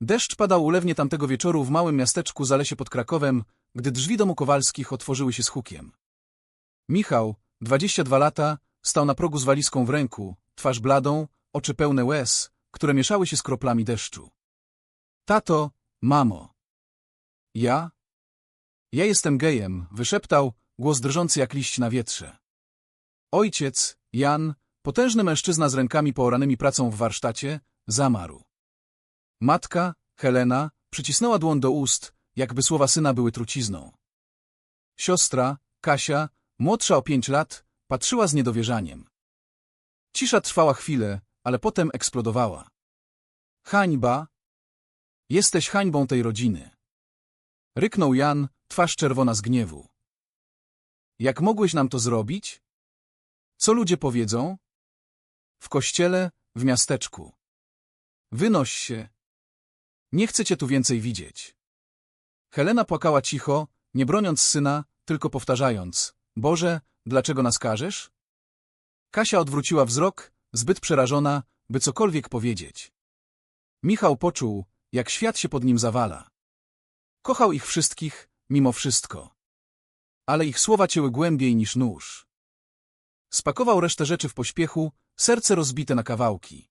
Deszcz padał ulewnie tamtego wieczoru w małym miasteczku za lesie pod Krakowem, gdy drzwi domu Kowalskich otworzyły się z hukiem. Michał, 22 lata, stał na progu z walizką w ręku, twarz bladą, oczy pełne łez, które mieszały się z kroplami deszczu. Tato, mamo. Ja? Ja jestem gejem, wyszeptał, głos drżący jak liść na wietrze. Ojciec, Jan, potężny mężczyzna z rękami pooranymi pracą w warsztacie, zamarł. Matka, Helena, przycisnęła dłoń do ust, jakby słowa syna były trucizną. Siostra, Kasia, młodsza o pięć lat, patrzyła z niedowierzaniem. Cisza trwała chwilę, ale potem eksplodowała. Hańba! Jesteś hańbą tej rodziny. Ryknął Jan, twarz czerwona z gniewu. Jak mogłeś nam to zrobić? Co ludzie powiedzą? W kościele, w miasteczku. Wynoś się. Nie chcę cię tu więcej widzieć. Helena płakała cicho, nie broniąc syna, tylko powtarzając. Boże, dlaczego nas karzesz? Kasia odwróciła wzrok, zbyt przerażona, by cokolwiek powiedzieć. Michał poczuł, jak świat się pod nim zawala. Kochał ich wszystkich, mimo wszystko. Ale ich słowa cięły głębiej niż nóż. Spakował resztę rzeczy w pośpiechu, serce rozbite na kawałki.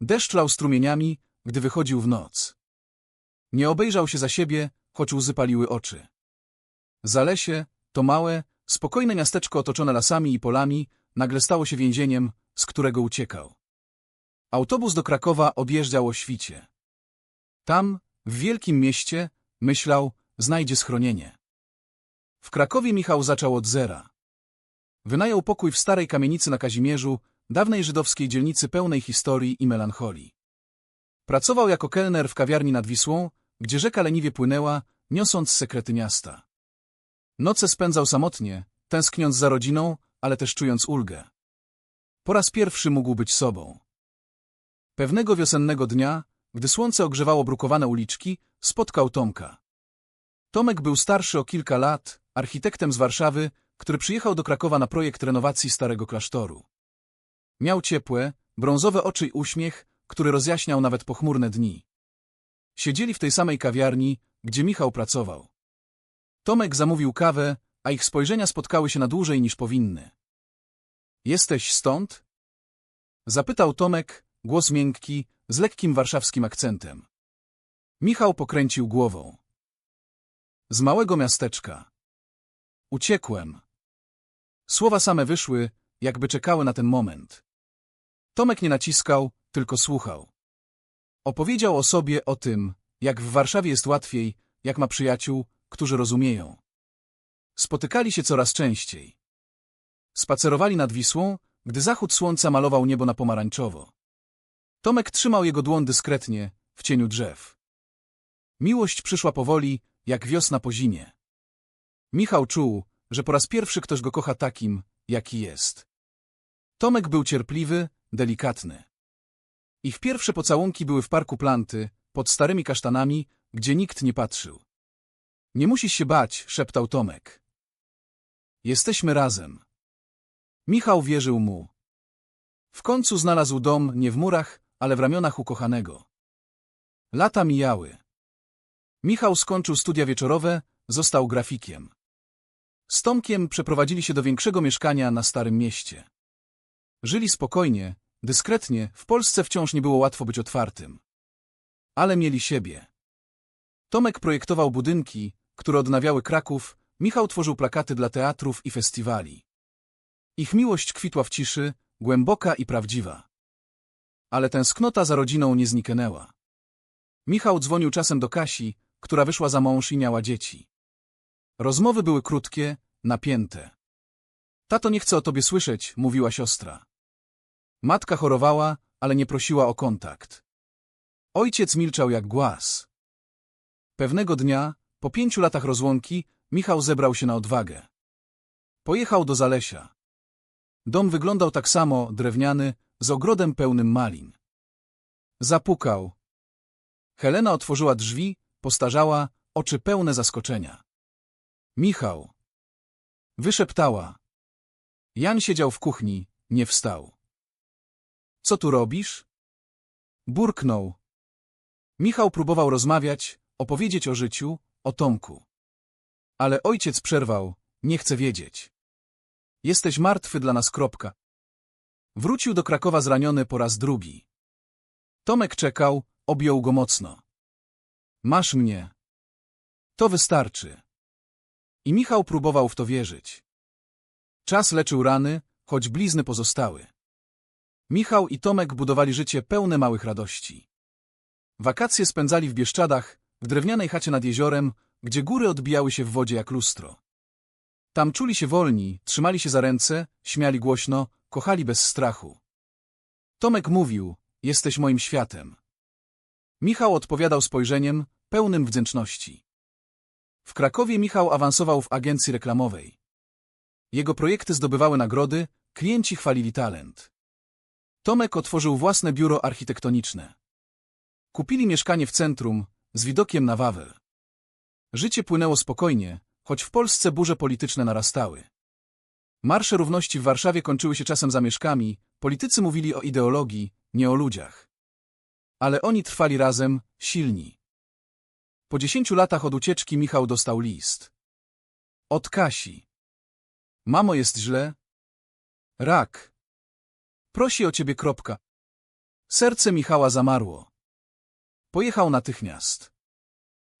Deszcz lał strumieniami, gdy wychodził w noc. Nie obejrzał się za siebie, choć łzy paliły oczy. Zalesie, to małe, spokojne miasteczko otoczone lasami i polami, nagle stało się więzieniem, z którego uciekał. Autobus do Krakowa objeżdżał o świcie. Tam, w wielkim mieście, myślał, znajdzie schronienie. W Krakowie Michał zaczął od zera. Wynajął pokój w starej kamienicy na Kazimierzu, dawnej żydowskiej dzielnicy pełnej historii i melancholii. Pracował jako kelner w kawiarni nad Wisłą, gdzie rzeka leniwie płynęła, niosąc sekrety miasta. Noce spędzał samotnie, tęskniąc za rodziną, ale też czując ulgę. Po raz pierwszy mógł być sobą. Pewnego wiosennego dnia, gdy słońce ogrzewało brukowane uliczki, spotkał Tomka. Tomek był starszy o kilka lat, architektem z Warszawy, który przyjechał do Krakowa na projekt renowacji starego klasztoru. Miał ciepłe, brązowe oczy i uśmiech, który rozjaśniał nawet pochmurne dni. Siedzieli w tej samej kawiarni, gdzie Michał pracował. Tomek zamówił kawę, a ich spojrzenia spotkały się na dłużej niż powinny. Jesteś stąd? Zapytał Tomek, głos miękki, z lekkim warszawskim akcentem. Michał pokręcił głową. Z małego miasteczka. Uciekłem. Słowa same wyszły, jakby czekały na ten moment. Tomek nie naciskał, tylko słuchał. Opowiedział o sobie, o tym, jak w Warszawie jest łatwiej, jak ma przyjaciół, którzy rozumieją. Spotykali się coraz częściej. Spacerowali nad Wisłą, gdy zachód słońca malował niebo na pomarańczowo. Tomek trzymał jego dłoń dyskretnie, w cieniu drzew. Miłość przyszła powoli, jak wiosna po zimie. Michał czuł, że po raz pierwszy ktoś go kocha takim, jaki jest. Tomek był cierpliwy, delikatny. Ich pierwsze pocałunki były w parku planty, pod starymi kasztanami, gdzie nikt nie patrzył. Nie musisz się bać, szeptał Tomek. Jesteśmy razem. Michał wierzył mu. W końcu znalazł dom nie w murach, ale w ramionach ukochanego. Lata mijały. Michał skończył studia wieczorowe, został grafikiem. Z Tomkiem przeprowadzili się do większego mieszkania na Starym Mieście. Żyli spokojnie, dyskretnie, w Polsce wciąż nie było łatwo być otwartym. Ale mieli siebie. Tomek projektował budynki, które odnawiały Kraków, Michał tworzył plakaty dla teatrów i festiwali. Ich miłość kwitła w ciszy, głęboka i prawdziwa. Ale tęsknota za rodziną nie zniknęła. Michał dzwonił czasem do Kasi, która wyszła za mąż i miała dzieci. Rozmowy były krótkie, napięte. Tato nie chce o tobie słyszeć, mówiła siostra. Matka chorowała, ale nie prosiła o kontakt. Ojciec milczał jak głaz. Pewnego dnia, po pięciu latach rozłąki, Michał zebrał się na odwagę. Pojechał do Zalesia. Dom wyglądał tak samo, drewniany, z ogrodem pełnym malin. Zapukał. Helena otworzyła drzwi, postarzała, oczy pełne zaskoczenia. Michał. Wyszeptała. Jan siedział w kuchni, nie wstał. Co tu robisz? Burknął. Michał próbował rozmawiać, opowiedzieć o życiu, o Tomku. Ale ojciec przerwał, nie chcę wiedzieć. Jesteś martwy dla nas, kropka. Wrócił do Krakowa zraniony po raz drugi. Tomek czekał, objął go mocno. Masz mnie. To wystarczy. I Michał próbował w to wierzyć. Czas leczył rany, choć blizny pozostały. Michał i Tomek budowali życie pełne małych radości. Wakacje spędzali w Bieszczadach, w drewnianej chacie nad jeziorem, gdzie góry odbijały się w wodzie jak lustro. Tam czuli się wolni, trzymali się za ręce, śmiali głośno, kochali bez strachu. Tomek mówił, jesteś moim światem. Michał odpowiadał spojrzeniem, pełnym wdzięczności. W Krakowie Michał awansował w agencji reklamowej. Jego projekty zdobywały nagrody, klienci chwalili talent. Tomek otworzył własne biuro architektoniczne. Kupili mieszkanie w centrum, z widokiem na Wawel. Życie płynęło spokojnie, choć w Polsce burze polityczne narastały. Marsze równości w Warszawie kończyły się czasem zamieszkami, politycy mówili o ideologii, nie o ludziach. Ale oni trwali razem, silni. Po dziesięciu latach od ucieczki Michał dostał list. Od Kasi. Mamo, jest źle? Rak. Prosi o ciebie kropka. Serce Michała zamarło. Pojechał natychmiast.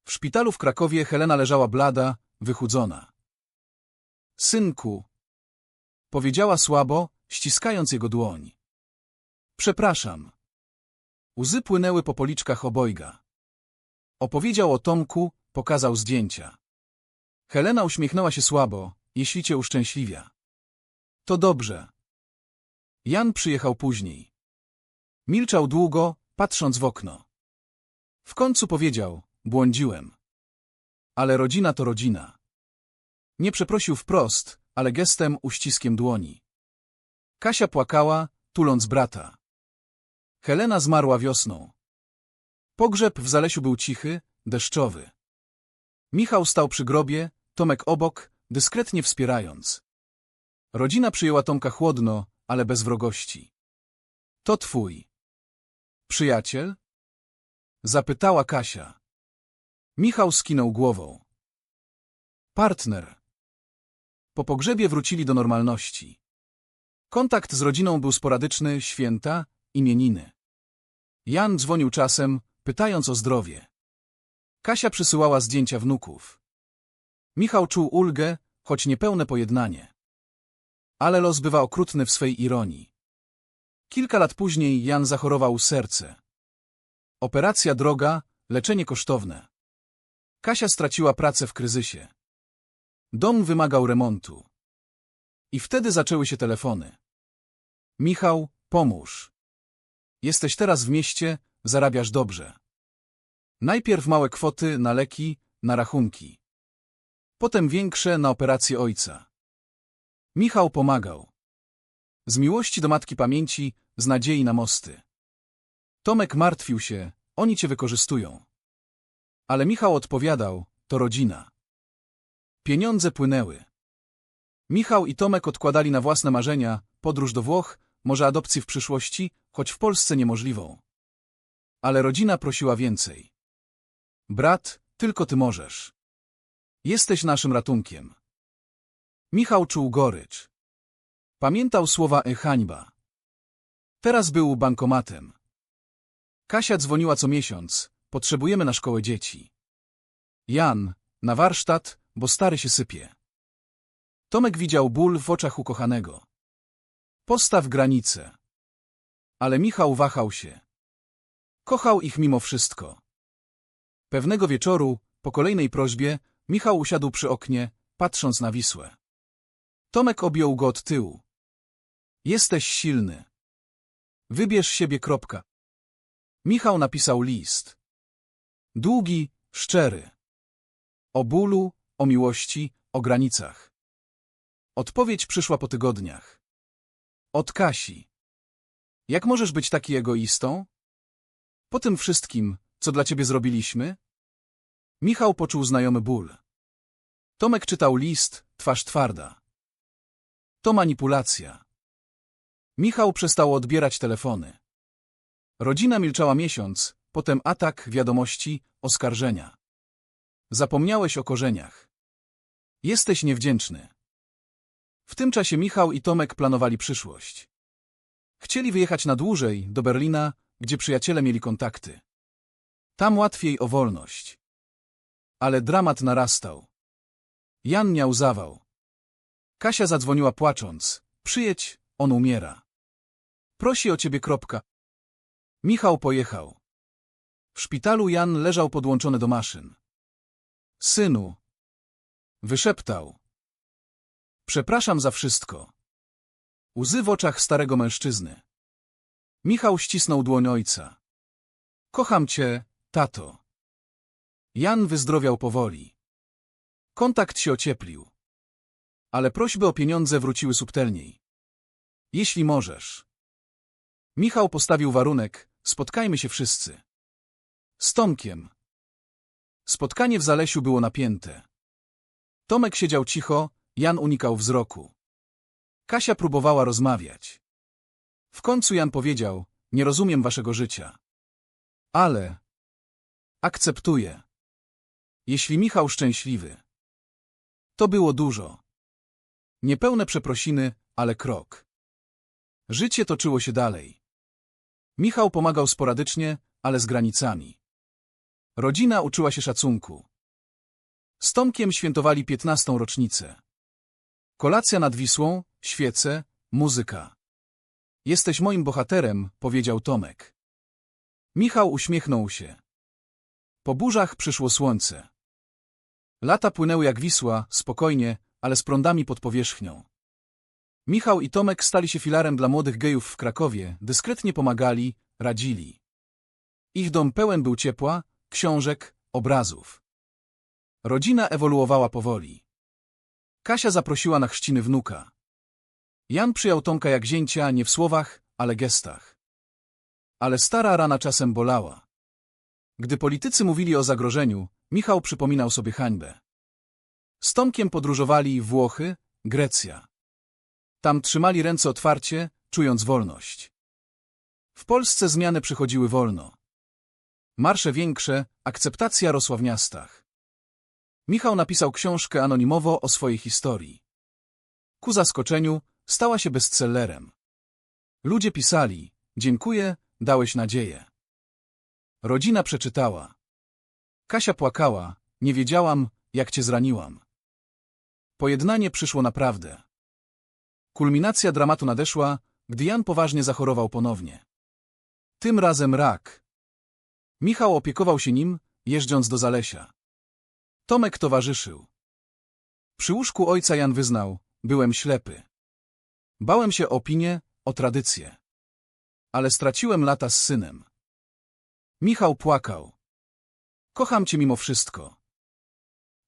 W szpitalu w Krakowie Helena leżała blada, wychudzona. Synku, powiedziała słabo, ściskając jego dłoń. Przepraszam. Łzy płynęły po policzkach obojga. Opowiedział o Tomku, pokazał zdjęcia. Helena uśmiechnęła się słabo, jeśli cię uszczęśliwia. To dobrze. Jan przyjechał później. Milczał długo, patrząc w okno. W końcu powiedział, błądziłem. Ale rodzina to rodzina. Nie przeprosił wprost, ale gestem uściskiem dłoni. Kasia płakała, tuląc brata. Helena zmarła wiosną. Pogrzeb w Zalesiu był cichy, deszczowy. Michał stał przy grobie, Tomek obok, dyskretnie wspierając. Rodzina przyjęła Tomka chłodno, ale bez wrogości. To twój. Przyjaciel? Zapytała Kasia. Michał skinął głową. Partner. Po pogrzebie wrócili do normalności. Kontakt z rodziną był sporadyczny, święta, imieniny. Jan dzwonił czasem, pytając o zdrowie. Kasia przysyłała zdjęcia wnuków. Michał czuł ulgę, choć niepełne pojednanie. Ale los bywa okrutny w swej ironii. Kilka lat później Jan zachorował serce. Operacja droga, leczenie kosztowne. Kasia straciła pracę w kryzysie. Dom wymagał remontu. I wtedy zaczęły się telefony. Michał, pomóż. Jesteś teraz w mieście, zarabiasz dobrze. Najpierw małe kwoty na leki, na rachunki. Potem większe na operację ojca. Michał pomagał. Z miłości do matki pamięci, z nadziei na mosty. Tomek martwił się, oni cię wykorzystują. Ale Michał odpowiadał, to rodzina. Pieniądze płynęły. Michał i Tomek odkładali na własne marzenia, podróż do Włoch, może adopcji w przyszłości, choć w Polsce niemożliwą. Ale rodzina prosiła więcej. Brat, tylko ty możesz. Jesteś naszym ratunkiem. Michał czuł gorycz. Pamiętał słowa e hańba. Teraz był bankomatem. Kasia dzwoniła co miesiąc. Potrzebujemy na szkołę dzieci. Jan, na warsztat, bo stary się sypie. Tomek widział ból w oczach ukochanego. Postaw granice. Ale Michał wahał się. Kochał ich mimo wszystko. Pewnego wieczoru, po kolejnej prośbie, Michał usiadł przy oknie, patrząc na Wisłę. Tomek objął go od tyłu. Jesteś silny. Wybierz siebie kropka. Michał napisał list. Długi, szczery. O bólu, o miłości, o granicach. Odpowiedź przyszła po tygodniach. Od Kasi. Jak możesz być taki egoistą? Po tym wszystkim, co dla ciebie zrobiliśmy? Michał poczuł znajomy ból. Tomek czytał list, twarz twarda. To manipulacja. Michał przestał odbierać telefony. Rodzina milczała miesiąc, potem atak, wiadomości, oskarżenia. Zapomniałeś o korzeniach. Jesteś niewdzięczny. W tym czasie Michał i Tomek planowali przyszłość. Chcieli wyjechać na dłużej, do Berlina, gdzie przyjaciele mieli kontakty. Tam łatwiej o wolność. Ale dramat narastał. Jan miał zawał. Kasia zadzwoniła płacząc. Przyjedź, on umiera. Prosi o ciebie kropka. Michał pojechał. W szpitalu Jan leżał podłączony do maszyn. Synu. Wyszeptał. Przepraszam za wszystko. Łzy w oczach starego mężczyzny. Michał ścisnął dłoń ojca. Kocham cię, tato. Jan wyzdrowiał powoli. Kontakt się ocieplił. Ale prośby o pieniądze wróciły subtelniej. Jeśli możesz. Michał postawił warunek, spotkajmy się wszyscy. Z Tomkiem. Spotkanie w Zalesiu było napięte. Tomek siedział cicho, Jan unikał wzroku. Kasia próbowała rozmawiać. W końcu Jan powiedział, nie rozumiem waszego życia. Ale... Akceptuję. Jeśli Michał szczęśliwy. To było dużo. Niepełne przeprosiny, ale krok. Życie toczyło się dalej. Michał pomagał sporadycznie, ale z granicami. Rodzina uczyła się szacunku. Z Tomkiem świętowali piętnastą rocznicę. Kolacja nad Wisłą, świece, muzyka. Jesteś moim bohaterem, powiedział Tomek. Michał uśmiechnął się. Po burzach przyszło słońce. Lata płynęły jak Wisła, spokojnie, ale z prądami pod powierzchnią. Michał i Tomek stali się filarem dla młodych gejów w Krakowie, dyskretnie pomagali, radzili. Ich dom pełen był ciepła, książek, obrazów. Rodzina ewoluowała powoli. Kasia zaprosiła na chrzciny wnuka. Jan przyjął Tomka jak zięcia nie w słowach, ale gestach. Ale stara rana czasem bolała. Gdy politycy mówili o zagrożeniu, Michał przypominał sobie hańbę. Z Tomkiem podróżowali Włochy, Grecja. Tam trzymali ręce otwarcie, czując wolność. W Polsce zmiany przychodziły wolno. Marsze większe, akceptacja rosła w miastach. Michał napisał książkę anonimowo o swojej historii. Ku zaskoczeniu stała się bestsellerem. Ludzie pisali, dziękuję, dałeś nadzieję. Rodzina przeczytała. Kasia płakała, nie wiedziałam, jak cię zraniłam. Pojednanie przyszło naprawdę. Kulminacja dramatu nadeszła, gdy Jan poważnie zachorował ponownie. Tym razem rak. Michał opiekował się nim, jeżdżąc do Zalesia. Tomek towarzyszył. Przy łóżku ojca Jan wyznał, byłem ślepy. Bałem się o opinię, o tradycję. Ale straciłem lata z synem. Michał płakał. Kocham cię mimo wszystko.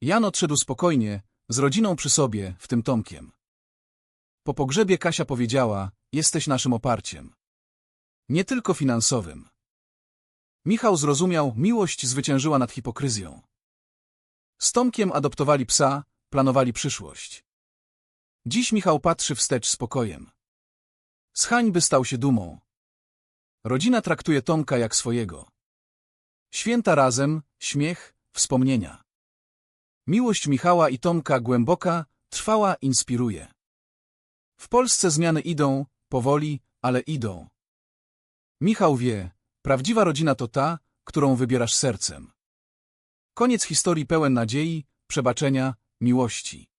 Jan odszedł spokojnie, z rodziną przy sobie, w tym Tomkiem. Po pogrzebie Kasia powiedziała, jesteś naszym oparciem. Nie tylko finansowym. Michał zrozumiał, miłość zwyciężyła nad hipokryzją. Z Tomkiem adoptowali psa, planowali przyszłość. Dziś Michał patrzy wstecz spokojem. Z hańby stał się dumą. Rodzina traktuje Tomka jak swojego. Święta razem, śmiech, wspomnienia. Miłość Michała i Tomka głęboka, trwała, inspiruje. W Polsce zmiany idą, powoli, ale idą. Michał wie, prawdziwa rodzina to ta, którą wybierasz sercem. Koniec historii pełen nadziei, przebaczenia, miłości.